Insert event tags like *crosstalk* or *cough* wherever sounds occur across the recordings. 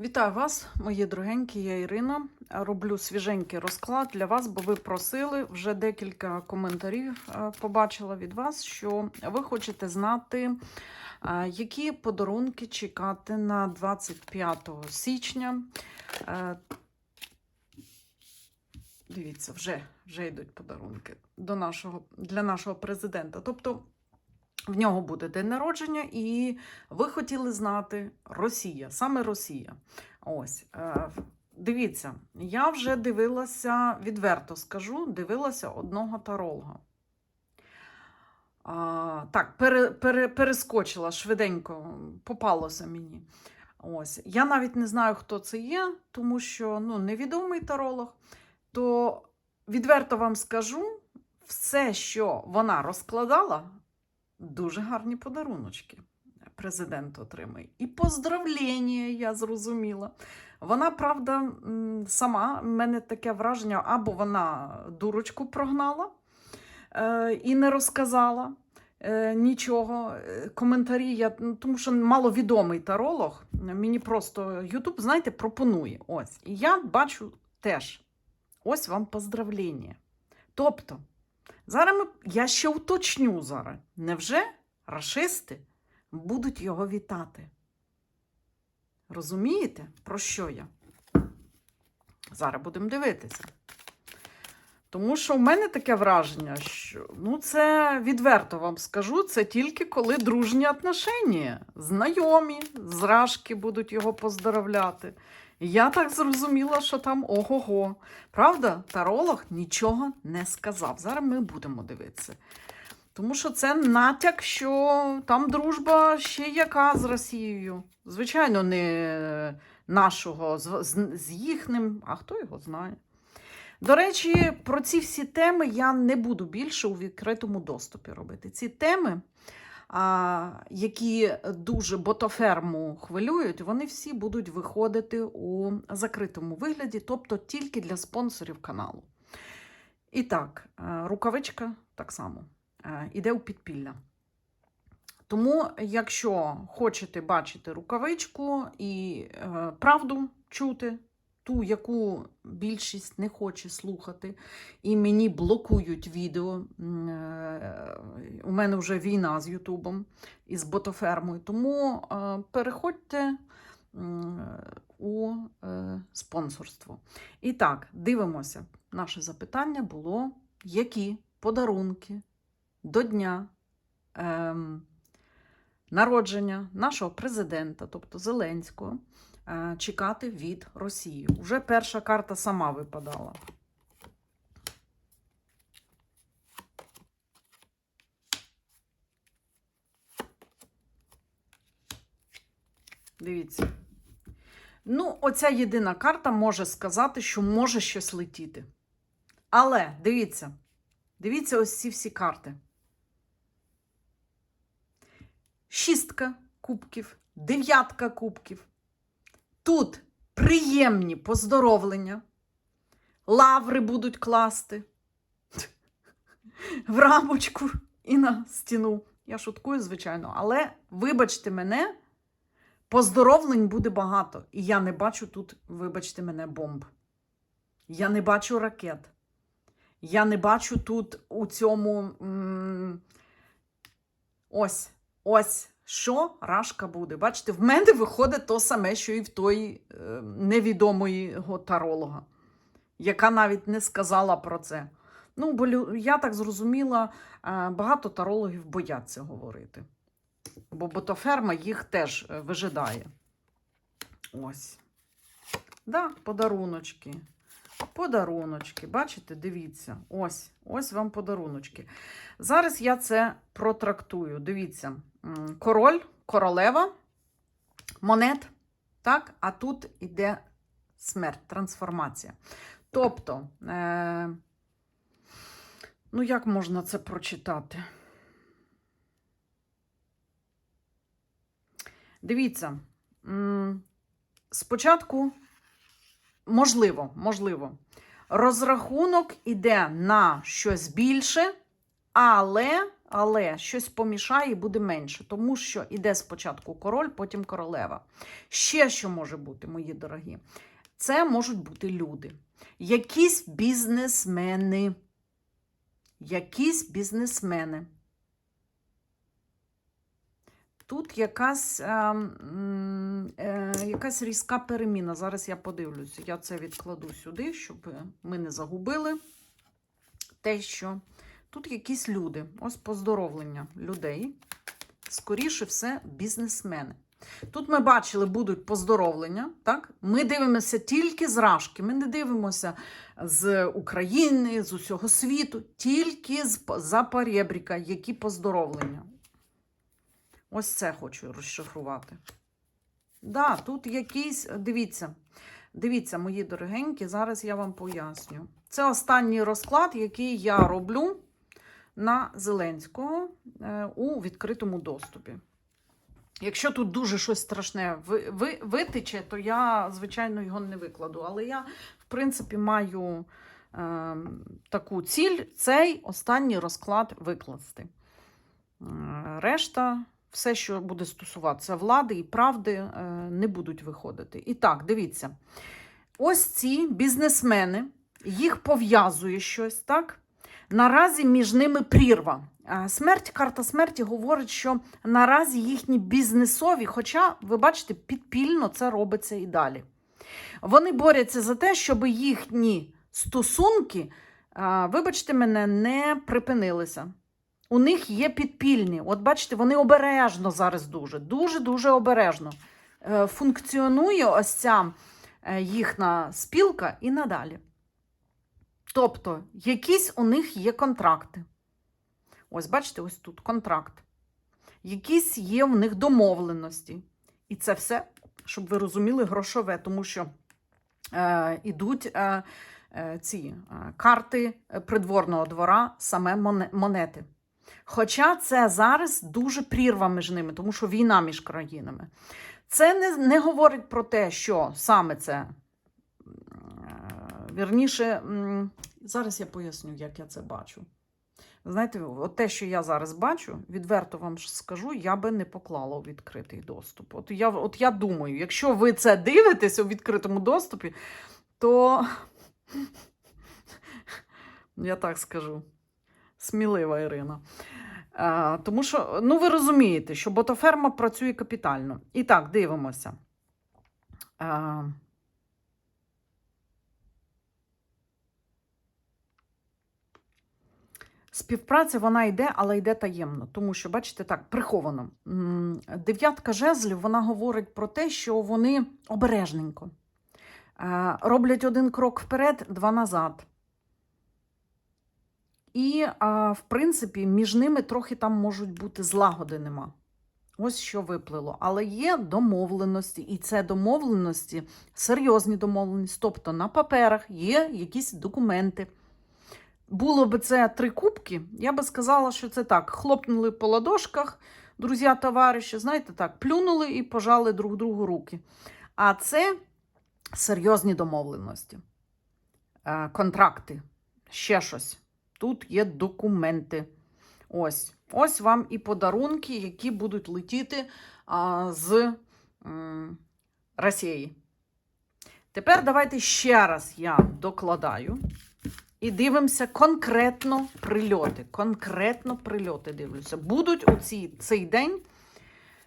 Вітаю вас, мої дорогенькі, я Ірина. Роблю свіженький розклад для вас, бо ви просили вже декілька коментарів е, побачила від вас, що ви хочете знати, е, які подарунки чекати на 25 січня. Е, Дивіться, вже, вже йдуть подарунки до нашого, для нашого президента. Тобто в нього буде день народження, і ви хотіли знати Росія, саме Росія. Ось, е, дивіться, я вже дивилася, відверто скажу, дивилася одного таролога. А, так, пере, пере, перескочила швиденько, попалося мені. Ось. Я навіть не знаю, хто це є, тому що ну, невідомий таролог. То відверто вам скажу, все, що вона розкладала, дуже гарні подаруночки президент отримає. І поздравлення, я зрозуміла. Вона, правда, сама, в мене таке враження, або вона дурочку прогнала е, і не розказала е, нічого. Е, Коментарі, я, ну, тому що маловідомий таролог, мені просто Ютуб, знаєте, пропонує. Ось. І я бачу теж. Ось вам поздравлення. Тобто, зараз ми, я ще уточню зараз. Невже рашисти будуть його вітати? Розумієте, про що я? Зараз будемо дивитися. Тому що в мене таке враження, що ну, це відверто вам скажу, це тільки коли дружні отношення. Знайомі, зражки будуть його поздравляти. Я так зрозуміла, що там ого-го. Правда, таролог нічого не сказав. Зараз ми будемо дивитися. Тому що це натяк, що там дружба ще яка з Росією. Звичайно, не нашого з, з, їхнім, а хто його знає. До речі, про ці всі теми я не буду більше у відкритому доступі робити. Ці теми, які дуже ботоферму хвилюють, вони всі будуть виходити у закритому вигляді, тобто тільки для спонсорів каналу. І так, е, рукавичка так само е, іде у підпілля. Тому, якщо хочете бачити рукавичку і е, правду чути, ту, яку більшість не хоче слухати, і мені блокують відео. е, У мене вже війна з Ютубом і з ботофермою. Тому е, переходьте у е, спонсорство. І так, дивимося. Наше запитання було: які подарунки до дня ем, народження нашого президента, тобто Зеленського, чекати від Росії. Уже перша карта сама випадала. Дивіться. Ну, оця єдина карта може сказати, що може щось летіти. Але дивіться, дивіться ось ці всі карти. Шістка кубків, дев'ятка кубків. Тут приємні поздоровлення, лаври будуть класти в рамочку і на стіну. Я шуткую, звичайно, але вибачте мене, поздоровлень буде багато. І я не бачу тут, вибачте мене, бомб. Я не бачу ракет. Я не бачу тут у цьому. м, Ось, ось що рашка буде. Бачите, в мене виходить то саме, що і в той е, невідомої таролога, яка навіть не сказала про це. Ну, бо я так зрозуміла, е, багато тарологів бояться говорити. Бо ботоферма їх теж е, вижидає. Ось. Да, подаруночки. Подаруночки, бачите, дивіться, ось, ось вам подаруночки. Зараз я це протрактую. Дивіться, король, королева, монет, так, а тут іде смерть, трансформація. Тобто, е, ну як можна це прочитати? Дивіться, спочатку можливо, можливо. Розрахунок іде на щось більше, але але щось помішає і буде менше, тому що іде спочатку король, потім королева. Ще що може бути, мої дорогі? Це можуть бути люди, якісь бізнесмени. Якісь бізнесмени. Тут якась, е, е, якась різка переміна. Зараз я подивлюся. Я це відкладу сюди, щоб ми не загубили те, що тут якісь люди. Ось поздоровлення людей. Скоріше все, бізнесмени. Тут ми бачили, будуть поздоровлення. Так? Ми дивимося тільки з Рашки. Ми не дивимося з України, з усього світу, тільки з за Порєбріка, які поздоровлення. Ось це хочу розшифрувати. Да, тут якийсь, дивіться, дивіться, мої дорогенькі, зараз я вам поясню. Це останній розклад, який я роблю на Зеленського е, у відкритому доступі. Якщо тут дуже щось страшне ви, ви, витече, то я, звичайно, його не викладу. Але я, в принципі, маю е, таку ціль цей останній розклад викласти. Е, решта, все, що буде стосуватися влади і правди, е, не будуть виходити. І так, дивіться. Ось ці бізнесмени, їх пов'язує щось, так? Наразі між ними прірва. Смерть, карта смерті говорить, що наразі їхні бізнесові, хоча, ви бачите, підпільно це робиться і далі. Вони борються за те, щоб їхні стосунки, вибачте мене, не припинилися. У них є підпільні. От бачите, вони обережно зараз дуже, дуже-дуже обережно. Е, Функціонує ось ця е, їхня спілка і надалі. Тобто, якісь у них є контракти. Ось, бачите, ось тут контракт. Якісь є в них домовленості. І це все, щоб ви розуміли, грошове, тому що е, ідуть е, е, ці е, карти придворного двора, саме монети. Хоча це зараз дуже прірва між ними, тому що війна між країнами. Це не, не говорить про те, що саме це. Вірніше, зараз я поясню, як я це бачу. Знаєте, от те, що я зараз бачу, відверто вам скажу, я би не поклала у відкритий доступ. От я, от я думаю, якщо ви це дивитесь у відкритому доступі, то *laughs* я так скажу, смілива Ірина. А, тому що, ну ви розумієте, що ботоферма працює капітально. І так, дивимося. А, Співпраця вона йде, але йде таємно, тому що, бачите, так, приховано. Дев'ятка жезлів вона говорить про те, що вони обережненько е, роблять один крок вперед, два назад. І, а, в принципі, між ними трохи там можуть бути злагоди нема. Ось що виплило. Але є домовленості, і це домовленості, серйозні домовленості. Тобто на паперах є якісь документи. Було би це три кубки, я би сказала, що це так. Хлопнули по ладошках, друзі, товариші, знаєте, так, плюнули і пожали друг другу руки. А це серйозні домовленості, е, контракти, ще щось. Тут є документи. Ось. Ось вам і подарунки, які будуть летіти а, з м, Росії. Тепер давайте ще раз я докладаю. І дивимося конкретно прильоти. Конкретно прильоти дивлюся. Будуть у ці, цей день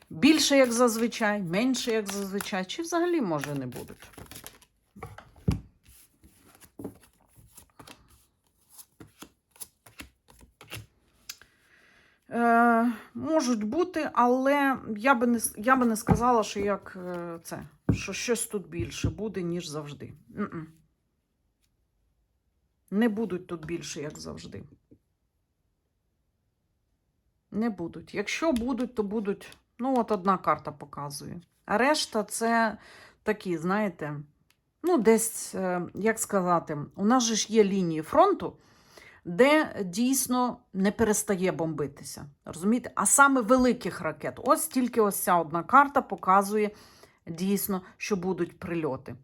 більше, як зазвичай, менше, як зазвичай, чи взагалі, може, не будуть. Е, можуть бути, але я би не, я би не сказала, що як е, це, що щось тут більше буде, ніж завжди. М-м. Не будуть тут більше, як завжди. Не будуть. Якщо будуть, то будуть. Ну, от одна карта показує. А решта це такі, знаєте, ну, десь, е, як сказати, у нас же ж є лінії фронту, де дійсно не перестає бомбитися. Розумієте? А саме великих ракет. Ось тільки ось ця одна карта показує дійсно, що будуть прильоти.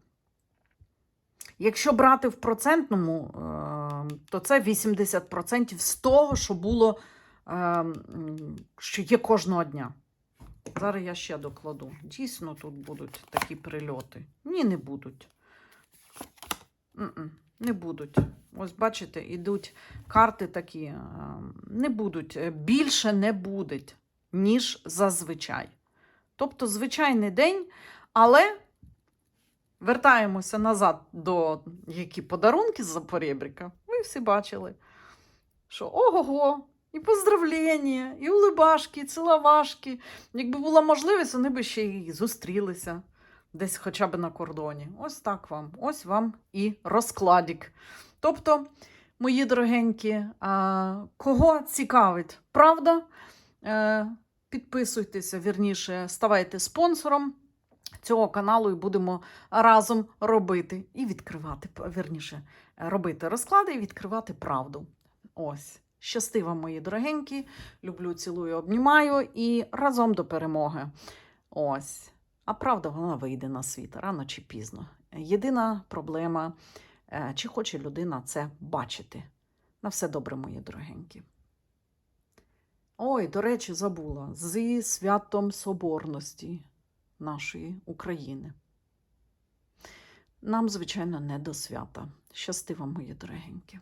Якщо брати в процентному, е, то це 80% з того, що було що є кожного дня. Зараз я ще докладу. Дійсно, тут будуть такі прильоти. Ні, не будуть. М-м, Не будуть. Ось бачите, ідуть карти такі. е, Не будуть. е, Більше не буде, ніж зазвичай. Тобто звичайний день, але вертаємося назад до які подарунки з Запорєбріка. Ви всі бачили, що ого-го, і поздравлення, і улибашки, і ціловашки. Якби була можливість, вони б ще й зустрілися десь хоча б на кордоні. Ось так вам. Ось вам і розкладик. Тобто, мої дорогенькі, кого цікавить правда? Е, підписуйтеся, вірніше, ставайте спонсором цього каналу і будемо разом робити і відкривати, вірніше, робити розклади і відкривати правду. Ось. Щасти вам, мої дорогенькі. Люблю, цілую, обнімаю і разом до перемоги. Ось. А правда, вона вийде на світ рано чи пізно. Єдина проблема, е, чи хоче людина це бачити. На все добре, мої дорогенькі. Ой, до речі, забула. Зі святом Соборності нашої України. Нам, звичайно, не до свята. Щасти вам, мої дорогенькі.